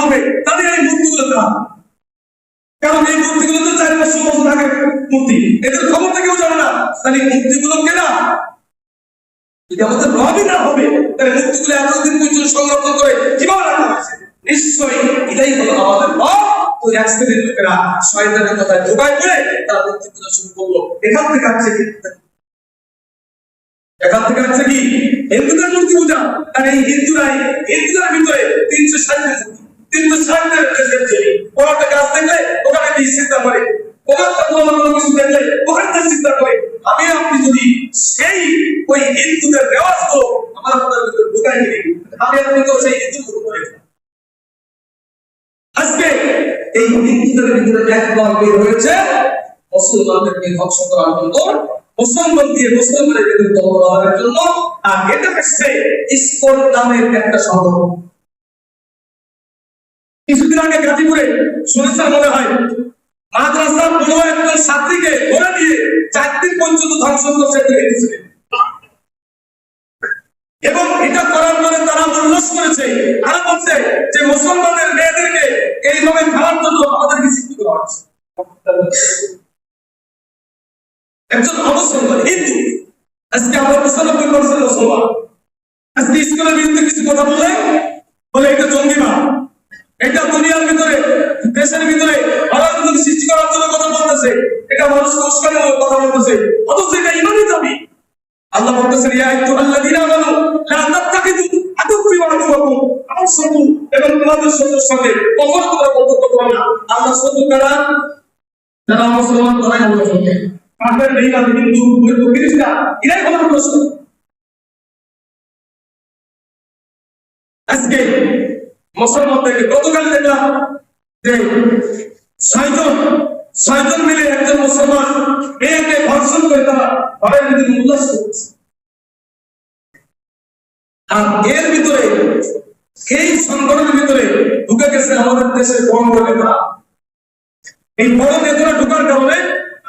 হবে, তাদের কারণ এই তো বছর মূর্তি। এদের কেউ জানে না। তাহলে কেনা? যদি আমাদের না হবে, তাহলে এতদিন পর্যন্ত সংরক্ষণ করে কীভাবে রাখা হয়েছে। নিশ্চয়ই এটাই হলো আমাদের রব ওই এক লোকেরা শয়তানের কথায় ঢোকায় পড়ে তারা শুরু করল। এখান থেকে আসছে কি? এখান থেকে আসছে কি? হিন্দুদের মূর্তি পূজা। আর এই হিন্দুরাই, হিন্দুদের ভিতরে তিনশো ষাট তিনশো ষাট ওরা একটা গাছ দেখলে ওখানে কি চিন্তা করে কোনো কিছু দেখলে ওখানটা চিন্তা করে। আমি আপনি যদি সেই ওই হিন্দুদের রেওয়াজ তো আমার আপনার ভিতরে ঢুকাই দিই আমি আপনি তো সেই হিন্দু করে আজকে এই হিন্দুদের ভিতরে এক দল বের হয়েছে। মুসলমানদেরকে ধ্বংস করার জন্য, মুসলমান দিয়ে মুসলমানের বিরুদ্ধে দমনের জন্য, আর এটা হচ্ছে ইসকন নামের একটা সংগঠন। কিছুদিন আগে গাজীপুরে শুনেছেন মনে হয় মাদ্রাসার কোনো একজন ছাত্রীকে ধরে নিয়ে চার দিন পর্যন্ত ধ্বংস করছে এবং এটা করার পরে তারা উল্লাস করেছে। তারা বলছে যে মুসলমানের মেয়েদেরকে এইভাবে খেলার জন্য আমাদেরকে শিক্ষিত করা হচ্ছে একজন অমুসলমান হিন্দু। আজকে আমরা পঁচানব্বই পার্সেন্ট মুসলমান। আজকে স্কুলের বিরুদ্ধে কিছু কথা বলে বলে, এটা এটা দুনিয়ার ভিতরে, দেশের ভিতরে অরাজনৈতিক সৃষ্টি করার জন্য কথা বলতেছে। এটা মানুষকে উস্কানোর কথা বলতেছে। অথচ এটা ইমানই দাবি। আল্লাহ বলতেছেন, ইয়া আইয়ুহাল্লাযীনা আমানু, লা তাত্তাখিযু আদুওয়ি ওয়া আমার শত্রু এবং তোমাদের শত্রুর সঙ্গে কখনো তোমরা বন্ধুত্ব করো না। আল্লাহ শত্রু কারা? যারা মুসলমান, তারাই হলো শত্রু কাফের বেঈমান এরাই হলো প্রশ্ন। মুসলমানদেরকে গতকাল দেখলাম যে ছয়জন ছয়জন মিলে একজন মুসলমান মেয়েকে ধর্ষণ করে তারা ঘরের ভিতরে উল্লাস করছে। আর এর ভিতরে এই সংগঠনের ভিতরে ঢুকে গেছে আমাদের দেশের বড় নেতা। এই বড় নেতারা ঢুকার কারণে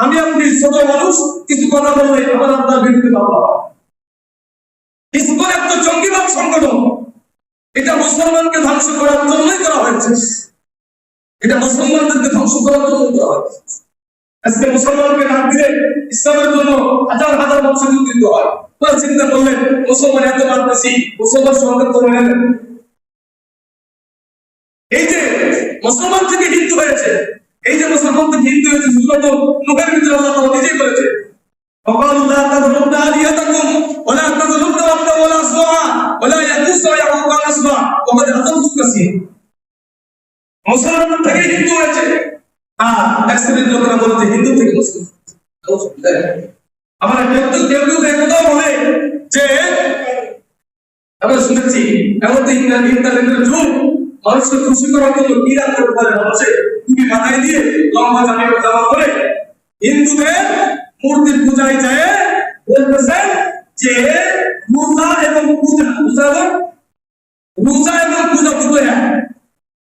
আমি আপনি ছোট মানুষ কিছু কথা বললে আমার আপনার বিরুদ্ধে মামলা হয়। ইসকন একটা জঙ্গিবাদ সংগঠন এটা মুসলমানকে ধ্বংস করার জন্যই করা হয়েছে এটা মুসলমানদেরকে ধ্বংস করার জন্য করা হয়েছে আজকে মুসলমানকে ডাক দিলে ইসলামের জন্য হাজার হাজার বছর দিতে হয় তোরা চিন্তা করলেন মুসলমান এত মারতেছি মুসলমান সঙ্গে করে নেন এই যে মুসলমান থেকে হিন্দু হয়েছে এই যে মুসলমান থেকে হিন্দু হয়েছে সুগত লোকের ভিতরে আল্লাহ তাআলা নিজেই বলেছে وقالوا لا تذرن آلهتكم ولا تذرن ودا ولا سواع ولا يغوث ويعوق ونسرا وقد أضلوا كثيرا মুসলমান থেকে হিন্দু হয়েছে আর এক শ্রেণীর লোকেরা বলছে হিন্দু থেকে মুসলিম আমার কেউ তো কেউ কেউ একটাও বলে যে আমরা শুনেছি এমন তো ইন্টারনেট ইন্টারনেটের যুগ মানুষকে খুশি করার জন্য কিরা করতে পারে মানুষে টুপি মাথায় দিয়ে লম্বা জামা জামা পরে হিন্দুদের মূর্তি পূজায় যায় বলতেছে যে রোজা এবং পূজা পূজা এবং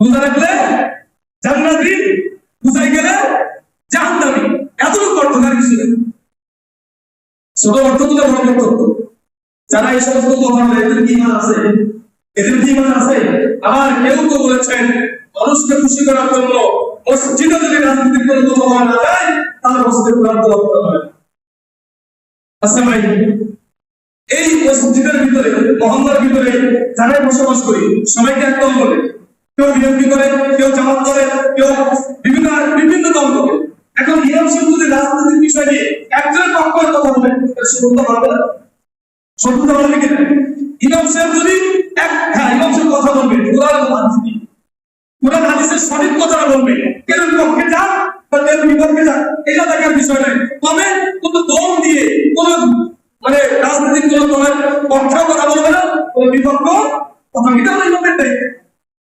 পূজা রাখলে জান্নাতি পূজায় গেলে জাহান্নামী এতটুকু অর্থ আর কিছু নেই। ছোট অর্থ তুলে বড় অর্থ যারা এই সমস্ত বলে এদের কি ইমান আছে? এদের কি ইমান আছে? আবার কেউ তো বলেছেন, মানুষকে খুশি করার জন্য মসজিদে যদি রাজনীতির কোনো বলা না যায়, তাহলে মসজিদে কোরআন তেলাওয়াত আচ্ছা ভাই, এই মসজিদের ভিতরে ভিতরে যারা বসবাস করি, সবাইকে এক দল করে কেউ বিএনপি করে, কেউ জামাত করে, কেউ বিভিন্ন বিভিন্ন দল এখন ইমাম যদি রাজনৈতিক বিষয় নিয়ে একজনের পক্ষ কথা বলে শুনতে পারবে না। সত্যতা বলবে কিনা ইমাম সাহেব যদি এক হ্যাঁ ইমাম সাহেব কথা বলবে কোরআন হাদিস নিয়ে কোরআন হাদিসের সঠিক কথাটা বলবে। কেন পক্ষে যা বা কেন বিপক্ষে যা এটা দেখার বিষয় নয়। তবে কোন দল দিয়ে, কোন মানে রাজনৈতিক কোন দলের পক্ষেও কথা বলবে না, কোন বিপক্ষ কথা এটা হলো ইমামের দায়িত্ব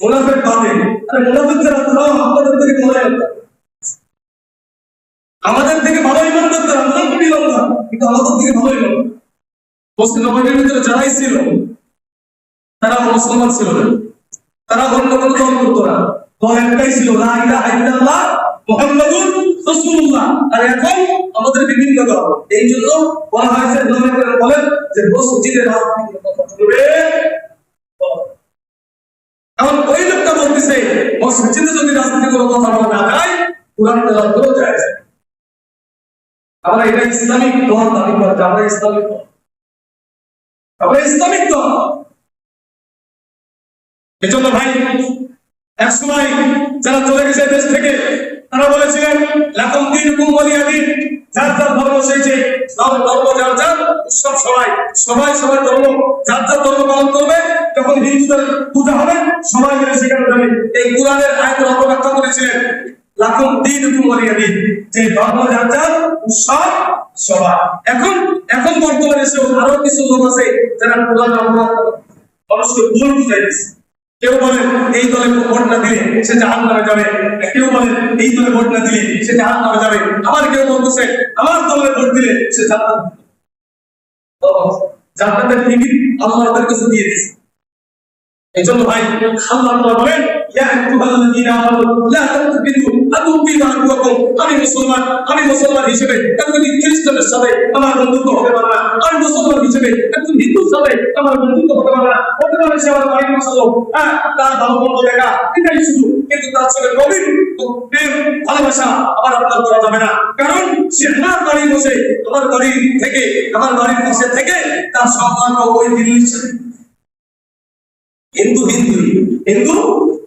মুনাফিক বাদে আরে মুনাফিক যারা তারা আপনাদের থেকে মনে আমাদের থেকে ভালো ইমান করতে আমরা খুবই লম্বা কিন্তু আমাদের থেকে ভালো ইমান মুসলিম নবীর ভিতরে যারাই ছিল, তারা মুসলমান ছিল না। তারা অন্য কোনো দল করতো না। দল একটাই ছিল, লা ইলাহা ইল্লাল্লাহ মুহাম্মাদুর রাসূলুল্লাহ। আর এখন আমাদের বিভিন্ন এই জন্য বলা হয়েছে বলেন যে এখন ওই লোকটা বলতেছে, মসজিদে যদি রাজনীতি কোনো কথা বলা না যায়, কোরআন তেলাওয়াত করা যায়। আমরা এটা ইসলামিক দল দাবি করে আমরা ইসলামিক দল। আমরা ইসলামিক দল। এজন্য ভাই এক সময় যারা চলে গেছে দেশ থেকে, তারা বলেছিলেন, লাকম দিন কুম্বলিয়া দিন। যার যার ধর্ম সেই যে ধর্ম, যার যার উৎসব সবাই সবাই সবাই ধর্ম, যার যার ধর্ম পালন করবে, যখন হিন্দুদের পূজা হবে, সবাই মিলে সেখানে যাবে। এই কোরআনের আয়তের অপব্যাখ্যা করেছিলেন, লাকুম দিন কুমলিয়া দিন। যে ধর্ম, যার যার উৎসব সবার এখন এখন বর্তমানে এসে আরও কিছু লোক আছে যারা অপরাধ মানুষকে ভুল বুঝাই কেউ বলেন এই দলে ভোট না দিলে সে জাহান নামে যাবে। কেউ বলেন এই দলে ভোট না দিলে সে জাহান নামে যাবে। আবার কেউ বলতেছে আমার দলে ভোট দিলে সে জাহান জান্নাতের টিকিট আল্লাহ তার কাছে দিয়ে দিয়েছে। এই ভাই আল্লাহ বলেন ইয়া আইয়ুহাল্লাযীনা আমানু, লা আদুবিনা আদুয়াকুম আমি মুসলমান আমি মুসলমান হিসেবে একজন খ্রিস্টানের সাথে আমার বন্ধুত্ব হতে পারে না। আমি মুসলমান হিসেবে একজন হিন্দুর সাথে আমার বন্ধুত্ব হতে পারে না। হতে পারে সে আমার বাড়ির মশালো হ্যাঁ তার ভালো মন্দ দেখা, এটাই শুধু। কিন্তু তার সঙ্গে গভীর প্রেম, ভালোবাসা, আবার আপনার করা যাবে না। কারণ সে আমার বাড়ি বসে আমার বাড়ি থেকে, আমার বাড়ির পাশে থেকে তার সম্পর্ক ওই দিল্লির সাথে হিন্দু হিন্দু হিন্দু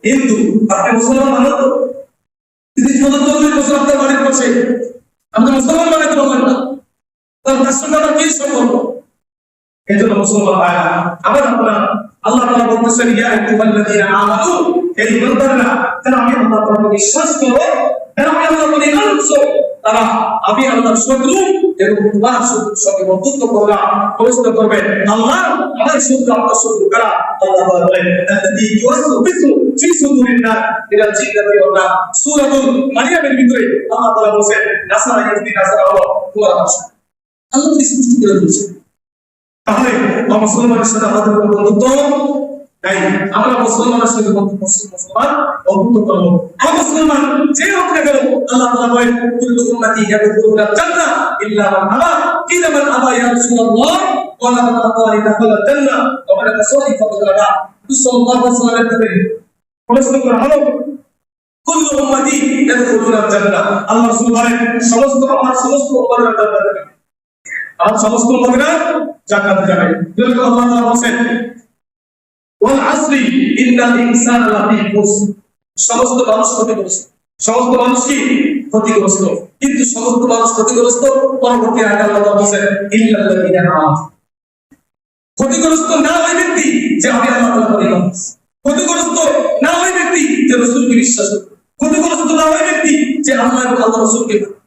হিন্দু। আপনি মুসলমান মানো তো? যদি চৌদ্দ বছর আপনার বাড়ির পাশে। আপনি মুসলমান মানে তো বলেন না। তার তার কি সম্পর্ক এই জন্য মুসলমান ভাইরা আবার আপনার আল্লাহ তাআলা বলতেছেন, ইয়া আইয়ুহাল্লাযীনা আমানু এই ইমানদাররা যারা আমি আল্লাহর উপর বিশ্বাস করো? যারা আমি আল্লাহর ঈমান আনছো? তারা, আমি আল্লাহর শত্রু এবং তোমার সঙ্গে বন্ধুত্ব করবে পরিচিত করবে আল্লাহ আমার শত্রু আপনার শত্রু কারা? আল্লাহ বলেন, আল্লাযী ইউয়াসু বিসু ফি সূরাতুল মারিয়ামের ভিতরে আল্লাহ নাসারা নাসারা হলো তোমার আল্লাহ করে তাহলে আমরা মুসলমানের সাথে আমাদের কোনো বন্ধুত্ব নাই। আমরা মুসলমানের সাথে মুসলমান বন্ধুত্ব করব আমরা মুসলমান যে হোক না কেন আল্লাহ বলেন, কুল্লু উম্মতি জান্নাহ ইল্লা মান আবা মান আবা ইয়া রাসূলুল্লাহ? মান দাখালা জান্নাহ। ওয়া মান ফাকাদ আবা কাছে প্রশ্ন করা হলো, কুল্লু উম্মতি জান্নাহ। আল্লাহ রাসূল বলেন, সমস্ত আমার সমস্ত আর সমস্ত যাবে যেরকম আল্লাহ ওয়াল আসরি ইন্নাল ইনসানা সমস্ত মানুষ ক্ষতিগ্রস্ত। সমস্ত মানুষ কি? ক্ষতিগ্রস্ত। কিন্তু সমস্ত মানুষ ক্ষতিগ্রস্ত? পরবর্তী আয়াতে আল্লাহ তাআলা বলেন ইল্লাল্লাযিনা আমানু। ক্ষতিগ্রস্ত না ওই ব্যক্তি যে আমি ক্ষতিগ্রস্ত না ওই ব্যক্তি যে বিশ্বাস করে ক্ষতিগ্রস্ত না ওই ব্যক্তি যে আল্লাহ এবং আল্লাহ।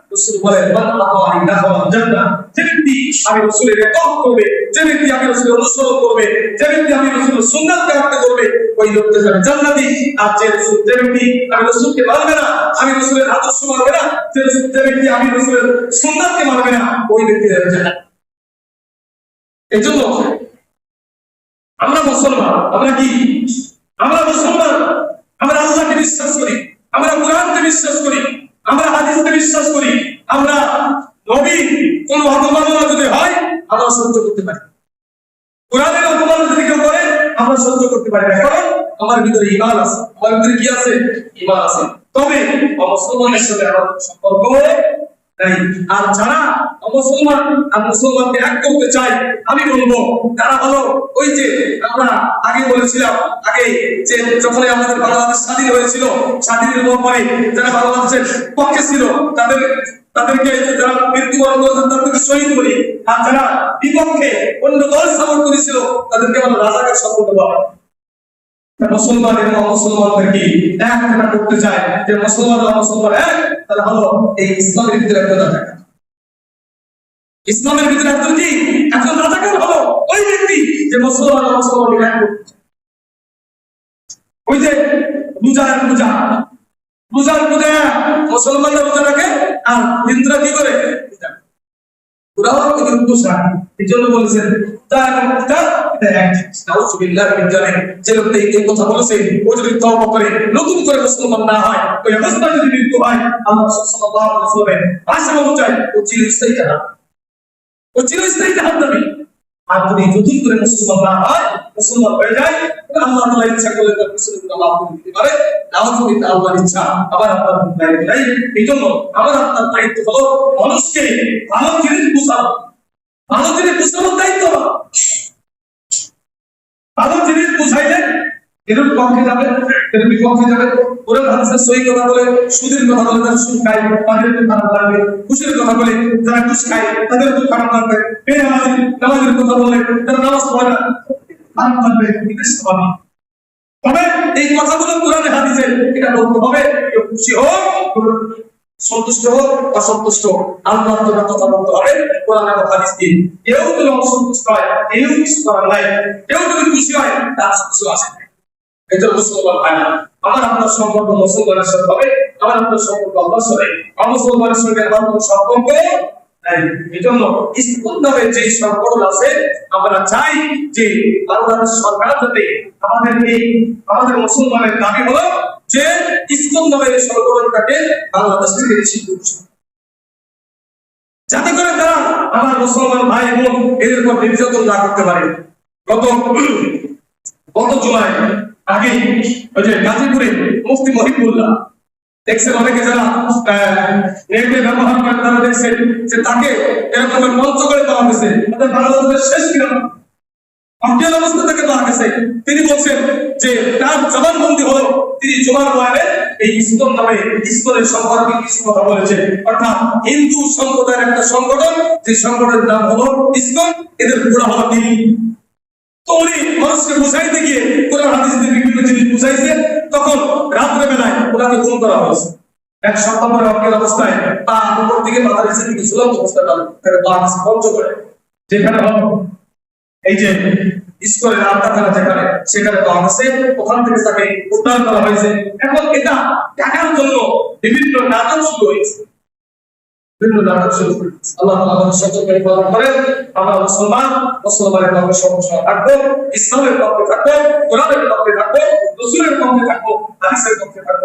মান মানবে না ওই ব্যক্তি আমরা আমরা কি? আমরা আমরা আল্লাহকে বিশ্বাস করি, আমরা কোরআনকে বিশ্বাস করি। বিশ্বাস করি, আমরা নবী, কোন অপমাননা যদি হয়, আমরা সহ্য করতে পারি কোরআনের অপমাননা যদি কেউ করে, আমরা সহ্য করতে পারি না। কারণ আমার ভিতরে ইমান আছে, আমার ভিতরে কি আছে? ইমান আছে। তবে মুসলমানের সাথে আমার সম্পর্ক নাই। আর যারা মুসলমানকে এক চায়, আমি বলব, তারা আগে বলেছিলাম, আগে যখন পক্ষে ছিল, তাদের, তাদেরকে যারা মৃত্যুবরণ করেছেন তাদেরকে শহীদ করি। আর যারা বিপক্ষে অন্য দল সাপোর্ট করেছিল, তাদেরকে আমরা রাজাকার বলা মুসলমান এবং অমুসলমানদেরকে এক করতে চায়? যে মুসলমান এক, তাহলে হলো এই ইসলামের ভিতরে ইসলামের ভিতরে একজন কি একজন রাজাকার হলো। ওই ব্যক্তি যে মুসলমান মুসলমান ওই যে রোজার পূজা রোজার পূজা মুসলমানরা রোজা রাখে আর হিন্দুরা কি করে? পূজা এই জন্য বলেছেন কথা মুসলমান না হয়, ওই জাহান্নাম। ও চিরস্থায়ী জাহান্নামী। আর যদি নতুন করে মুসলমান না হয়, মুসলমান হয়ে যায় আল্লাহ তাআলা ইচ্ছা করলে তার মুসলমান আল্লাহ করে দিতে পারে। নাউজুবিল্লাহ আল্লাহর ইচ্ছা, আবার আপনার দায়িত্ব নাই এই জন্য আমার আপনার দায়িত্ব হলো মানুষকে ভালো জিনিস বোঝানো। এদের পক্ষে যাবে এদের বিপক্ষে যাবে। ওরা ভাবছে সই কথা বলে, সুদের কথা বলে তারা সুদ খায় তাদের একটু খারাপ লাগবে। খুশির কথা বলে, যারা খুশ খায়, তাদের একটু খারাপ লাগবে। বেনামাজি নামাজের কথা বলে, তারা নামাজ পড়ে না। খারাপ লাগবে এটা স্বাভাবিক তবে এই কথাগুলো কোরআনে হাদিসে এটা বলতে হবে কেউ খুশি হোক, সন্তুষ্ট হোক, অসন্তুষ্ট আল্লাহ তোরা কথা বলতে হবে, কোরআন এবং হাদিস দিয়ে। কেউ যদি অসন্তুষ্ট হয়, কেউ কিছু করার নাই, কেউ যদি খুশি হয়, তার কিছু আসে না এটা মুসলমান না। আমার আপনার সম্পর্ক মুসলমানের সাথে হবে আমার আপনার সম্পর্ক সাথে আমার কোনো সম্পর্ক নাই। এই জন্য ইসলাম নামের যে সংগঠন আছে, আমরা চাই যে সরকার আমাদের আমাদের মুসলমানের দাবি হলো যে বাংলাদেশ থেকে নিষিদ্ধ যাতে করে তারা আমার মুসলমান ভাই বোন এদের উপর নির্যাতন না করতে পারে। গত গত জুলাই আগে ওই যে গাজীপুরে মুফতি মহিবুল্লাহ। দেখছেন অনেকে যারা নেটে ব্যবহার তারা দেখছেন যে তাকে এরকম মঞ্চ করে দেওয়া হয়েছে। শেষ অবস্থা দেওয়া তিনি বলছেন যে তার জবানবন্দি হলো, তিনি জুমার বয়ানে এই ইসকন নামে ইসকনের সম্পর্কে কিছু কথা বলেছে অর্থাৎ হিন্দু সম্প্রদায়ের একটা সংগঠন, যে সংগঠনের নাম হলো ইসকন, এদের পুরা হলো তিনি এই যেখানে, সেখানে ওখান থেকে তাকে উদ্ধার করা হয়েছে। এখন এটা টাকার জন্য বিভিন্ন নাটক শুরু হয়েছে। বিভিন্ন নাটক শুরু করেছে আল্লাহ সবসময় থাকব, ইসলামের পক্ষে থাকব, কোরআনের পক্ষে থাকব, রসুলের পক্ষে থাকব, হাদিসের পক্ষে থাকব।